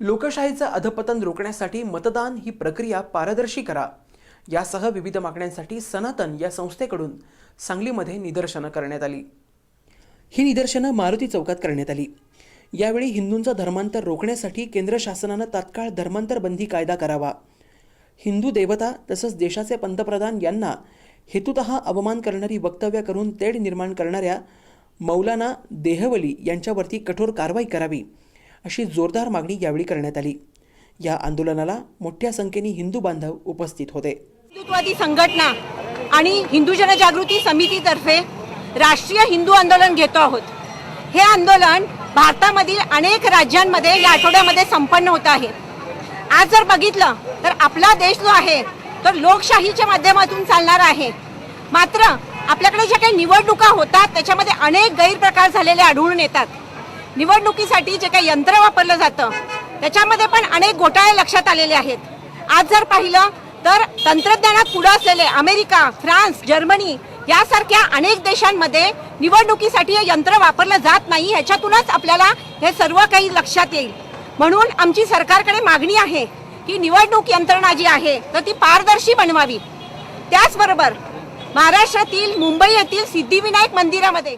लोकशाहीचं अधपतन रोखण्यासाठी मतदान ही प्रक्रिया पारदर्शी करा. यासह विविध मागण्यांसाठी सनातन या संस्थेकडून सांगलीमध्ये निदर्शनं करण्यात आली. ही निदर्शनं मारुती चौकात करण्यात आली. यावेळी हिंदूंचं धर्मांतर रोखण्यासाठी केंद्र शासनानं तात्काळ धर्मांतर बंदी कायदा करावा. हिंदू देवता तसंच देशाचे पंतप्रधान यांना हेतुत अवमान करणारी वक्तव्य करून तेढ निर्माण करणाऱ्या मौलाना देहवली यांच्यावरती कठोर कारवाई करावी. अशी जोरदार मागणी यावेळी करण्यात आली. या आंदोलनाला मोठ्या संख्येने हिंदू बांधव उपस्थित होते. हिंदुत्ववादी संघटना आणि हिंदू जनजागृती समितीतर्फे राष्ट्रीय हिंदू आंदोलन घेतो आहोत. हे आंदोलन भारतामधील अनेक राज्यांमध्ये या आठवड्यामध्ये संपन्न होत आहे. आज जर बघितलं तर आपला देश जो आहे तर लोकशाहीच्या माध्यमातून चालणार आहे. मात्र आपल्याकडे ज्या काही निवडणुका होतात त्याच्यामध्ये अनेक गैरप्रकार झालेले आढळून येतात. निवडणुकीसाठी जे काही यंत्र वापरलं जातं त्याच्यामध्ये पण अनेक घोटाळे लक्षात आलेले आहेत. आज जर पाहिलं तर तंत्रज्ञानात पुढे असलेले अमेरिका फ्रान्स जर्मनी यासारख्या अनेक देशांमध्ये निवडणुकीसाठी हे यंत्र वापरलं जात नाही. ह्याच्यातूनच आपल्याला हे सर्व काही लक्षात येईल. म्हणून आमची सरकारकडे मागणी आहे की निवडणूक यंत्रणा जी आहे तर ती पारदर्शी बनवावी. त्याचबरोबर महाराष्ट्रातील मुंबई येथील सिद्धिविनायक मंदिरामध्ये